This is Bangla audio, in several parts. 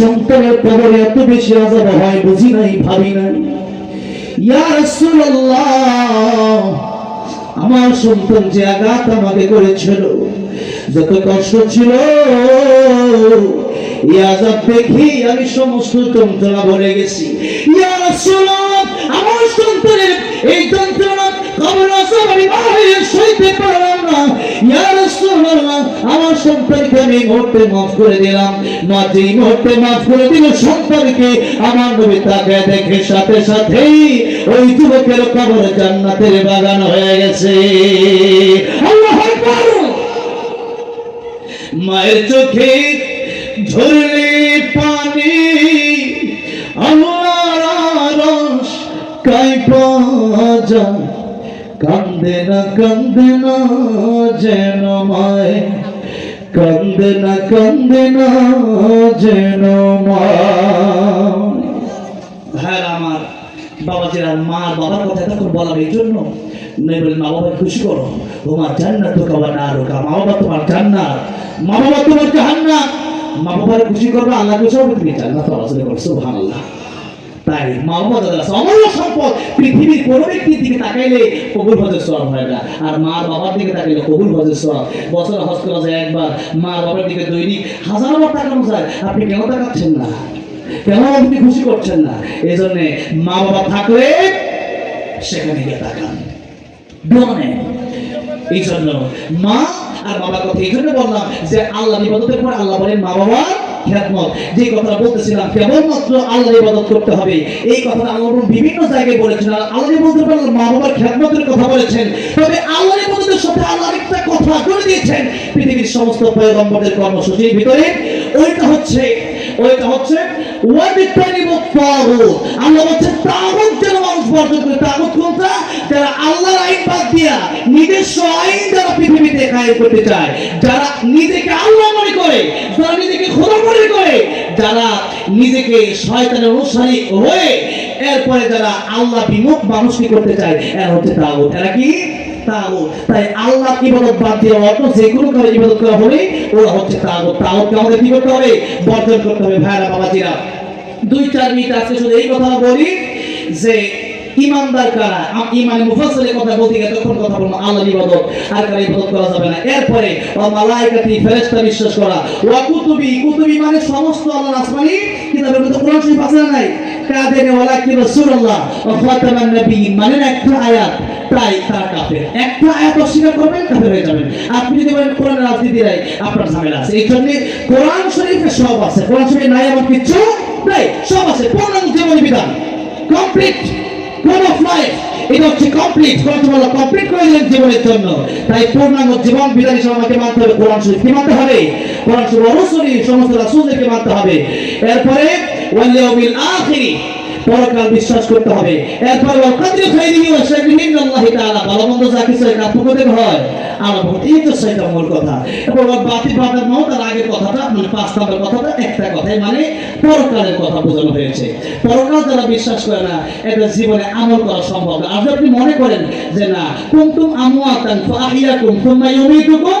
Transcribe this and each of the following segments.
সন্তানের কবরে এত বেশি আজাব হয় বুঝি নাই, ভাবি নাই। আমার সন্তান যে আঘাত আমাকে করেছিল, যত কষ্ট ছিল, এই আজাব দেখি আমি সমস্ত যন্ত্রণা ভরে গেছি। আমার সন্তানের এই যন্ত্রণা কবর আজাব আমি সইতে পারলাম আমার সন্তানকে আমি মুহূর্তে মাফ করে দিলাম। মা যেই মুহূর্তে মাফ করে দিল সন্তানকে আমার নবী তাকে দেখে সাথে সাথেই ওই যুবকের কবর জান্নাতের বাগান হয়ে গেছে। মায়ের চোখে ঝরলে পানি আমার রস কাইপা যায়। কান্দে না কান্দে না যেন মায়। কান্দে না কান্দে না যেন ভাইয়ের আমার বাবাজির আর মা বাবার কথা এতক্ষণ বলার এই জন্য বলে মা বাবা খুশি করো। তোমার জান্নাত কাবা না রোকা মা বাবা তোমার জান্নাত। মা বাবা তোমার জাহান্নাত। মা বাবার খুশি করবে আল্লাহ খুশি হবে তুমি জান্নাত অর্জন করছ সুবহানাল্লাহ। তাই সম্পদ পৃথিবীর কোনো তাকাইলে কবুল আর মা কবুল বছর একবার মা দৈনিক হাজার আপনি না? খুশি করছেন না? এই জন্য মা বাবা থাকলে সেখানে গিয়ে তাকান। এই জন্য মা আর বাবার কথা এই জন্য বললাম যে আল্লাহ ইবাদতের পর আল্লাহ বলেন, মা বাবা খ্যাতমত যে কথাটা বলতেছিলাম কেবলমাত্র আল্লাহ ইবাদত করতে হবে। এই কথাটা আল্লাহ বিভিন্ন জায়গায় বলেছেন আল্লাহ বলতে পারলাম মা বাবার খ্যাতমতের কথা বলেছেন। তবে আল্লাহ ইবাদতের সাথে আল্লাহ একটা কথা জুড়ে দিয়েছেন। পৃথিবীর সমস্ত পয়গম্বরদের কর্মসূচির ভিতরে, ওইটা হচ্ছে ওইটা হচ্ছে আল্লাহ তাগুত যেন মানুষ বর্জন করে। কোনটা? যারা আল্লাহর আইন বাদ দিয়া নিজস্ব আইন যারা পৃথিবীতে কায়েম করতে চায়, যারা নিজেকে আল্লাহ মনে করে, যারা নিজেকে খোদা মনে করে, যারা নিজেকে শয়তানের অনুসারী হয়ে এরপরে যারা আল্লাহ বিমুখ মানুষকে করতে চায়, এরা হচ্ছে তাগুত। এরা কি? আল্লাহ যে কোনো শুধু এই কথা বলি যে আর কারা যাবে না। এরপরে বিশ্বাস করা। ওয়া কুতুবি কুতুবি মানে সমস্ত আল্লাহর আসমানি কিতাবের মধ্যে কোরআন আছে না নাই? কাদেনে ওয়ালা কি রাসূলুল্লাহ ওয়া খাতামান নবিয়্যিন মানে একটা আয়াত। তাই তার কাফের একটা আয়াত অস্বীকার করবেন কাফের হয়ে যাবেন। আপনি যদি বলেন, কোরআন রাজনীতি নাই, আপনার ঝামেলা আছে। এই জন্য কোরআন শরীফে সব আছে। কোরআন শরীফে নাই এমন কিছু নাই, সব আছে। পূর্ণাঙ্গ জীবন বিধান। কমপ্লিট কোড অফ লাইফ এটা হচ্ছে কমপ্লিট কোরআন শরীফ কমপ্লিট করে দিলেন জীবনের জন্য। তাই পূর্ণাঙ্গ জীবন বিধান হিসেবে আমাকে মানতে হবে। কোরআন শরীফ কি মানতে হবে? কোরআন শরীফ অবশ্যই সমস্ত মানতে হবে। এরপরে, ওয়াল ইয়াউমিল পরকাল বিশ্বাস করতে হবে। এরপর ওয়াল কদরি খাইরিহি ওয়া শাররিহি মিনাল্লাহি তাআলা। ভালো মন্দ যা কিছু পক্ষ থেকে হয় পক্ষ এই তো সেটা মূল কথা। ওয়াল বাতিল বাদার মত তার আগের কথাটা মানে পাঁচ নম্বর কথাটা, একটা কথাই মানে পরকালের কথা বোঝানো হয়েছে। পরকাল যারা বিশ্বাস করে না এটা জীবনে আমল করা সম্ভব না। আর আপনি মনে করেন যে, না, কুনতুম আমওয়াতান ফাআহিয়াকুম সুম্মা ইউমীতুকুম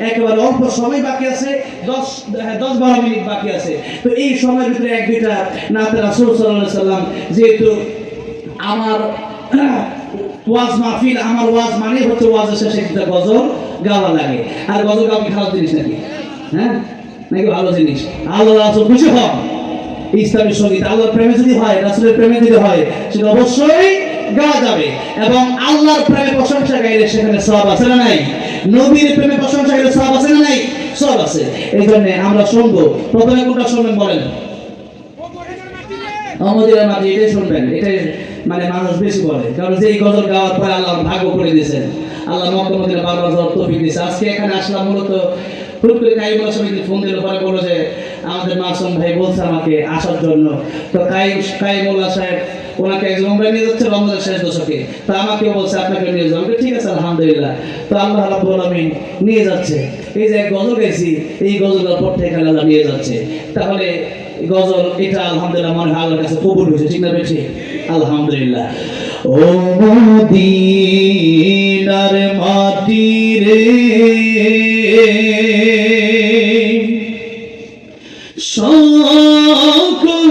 একেবারে অল্প সময় বাকি আছে দশ হ্যাঁ, দশ বারো মিনিট বাকি আছে। তো এই সময়ের ভিতরে এক দুইটা নাতে রাসূল সাল্লাল্লাহু সাল্লাম যেহেতু আমার ওয়াজ মাহফিল আমার ওয়াজ মানে হচ্ছে ওয়াজের শেষে একটা গজল গাওয়া লাগে। আর গজল গাওয়া কি খারাপ জিনিস নাকি? হ্যাঁ? নাকি ভালো জিনিস? আল্লাহ রাসূল খুশি হন? ইসলামী সংগীত আল্লাহর প্রেমে যদি হয় রাসুলের প্রেমে যদি হয় সেটা অবশ্যই গাওয়া যাবে। এবং আল্লাহর প্রেমে প্রশংসা গাইলে সেখানে সব আছে না নাই? নবীর প্রেমে প্রশংসা গাইলে সব আছে না নাই? সব আছে। এই জন্য আমরা শুনব। প্রথমে কোনটা শুনবেন বলেন? আমাদের মাঝে এটাই শুনবেন। এটাই মানে মানুষ বেশি বলে। কারণ যে এই গজল গাওয়ার পরে আল্লাহ ভাগ্য করে দিয়েছেন। আল্লাহ মক্কা মদিনা বারবার যাওয়ার তৌফিক দিয়েছে। আজকে এখানে আসলাম মূলত হুট করে কাইমুল্লাহ সমিতি ফোন দিল। পরে বলল যে, আমাদের মাসুম ভাই বলছে আমাকে আসার জন্য। তো কাই কাইমুল্লাহ সাহেব ওনাকে একজন উমরা নিয়ে যাচ্ছে রমজান শেষ দশকে। তো আমাকেও বলছে, আপনাকে নিয়ে যাব ঠিক আছে, আলহামদুলিল্লাহ। তো আল্লাহ রাব্বুল আলামিন নিয়ে যাচ্ছে। এই যে এক গজল গাইছি, এই গজলটার পর থেকে আল্লাহ নিয়ে যাচ্ছে। তাহলে গজল, এটা আলহামদুলিল্লাহ মনে হয় আল্লাহর কাছে কবুল হয়েছে, ঠিক না বেশি আলহামদুলিল্লাহ। ও মদিনার মাটি রে সকল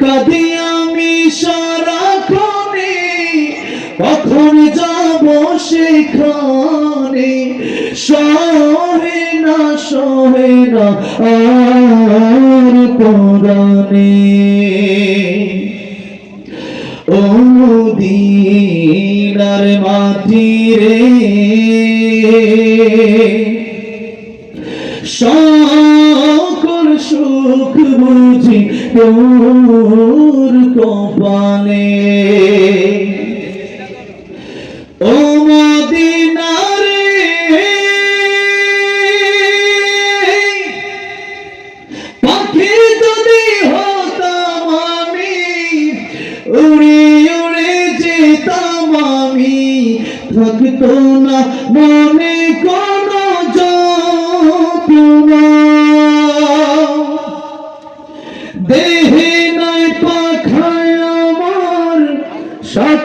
কাঁদি আমি সারাক্ষণে, কখন যাব সেখানে? সহে না সহে না, আর পরাণে। ও দিনার মাটি রে, সকল সুখ বুঝি তোর কপালে ও মদিনারে, পাখি যদি হতাম আমি, উড়ে উড়ে যেতাম আমি, থাকতো না মনে কোনো যন্ত্রণা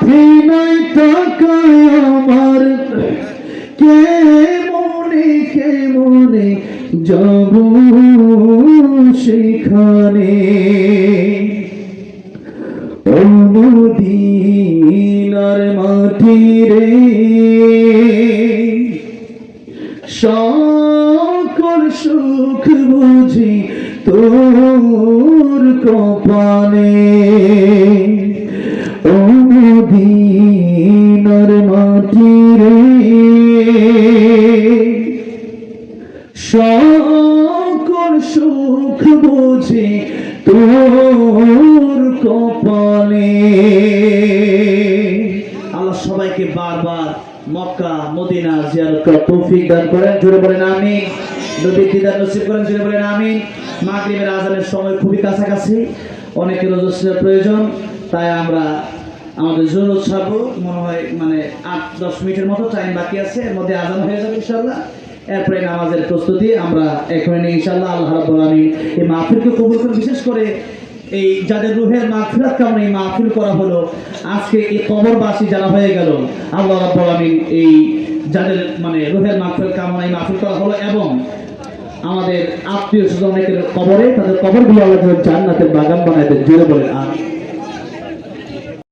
সাথে নাই টাকায় আমার। কে মনে কে মনে যাব সেখানে? অনুদিনার মাটি রে। সকল সুখ বুঝি তোর কপালে। অনুদিনার সুখ বুঝি তোর কপালে। আল্লাহ সবাইকে বারবার মক্কা, মদিনা জিয়ারত তৌফিক দান করেন। জুড়ে বলেন আমি নবী দিদার নসিব করেন জুড়ে বলেন আমি মাগরিবের আজানের সময় খুবই কাছাকাছি অনেকের রজস্রের প্রয়োজন, তাই আমরা আমাদের জরুরত ছাড়বো মনে হয় মানে আট দশ মিনিটের মতো টাইম বাকি আছে, এর মধ্যে আজান হয়ে যাবে ইনশাল্লাহ এরপরে নামাজের প্রস্তুতি আমরা এখানে ইনশাল্লাহ আল্লাহ রাব্বুল আলামিন এই মাহফিলকে কবুল করে বিশেষ করে এই যাদের রুহের মাগফিরাত কারণে এই মাহফিল করা হলো, আজকে এই কবরবাসী যারা হয়ে গেল, আল্লাহ রাব্বুল আলামিন এই যাদের মানে রুহের মাগফিরাত কামনায় মাহফিল করা হলো এবং আমাদের আত্মীয় স্বজন অনেকের কবরে, তাদের কবরগুলো আল্লাহ জান্নাতের বাগান বানায় দেন, জোরে বলেন আর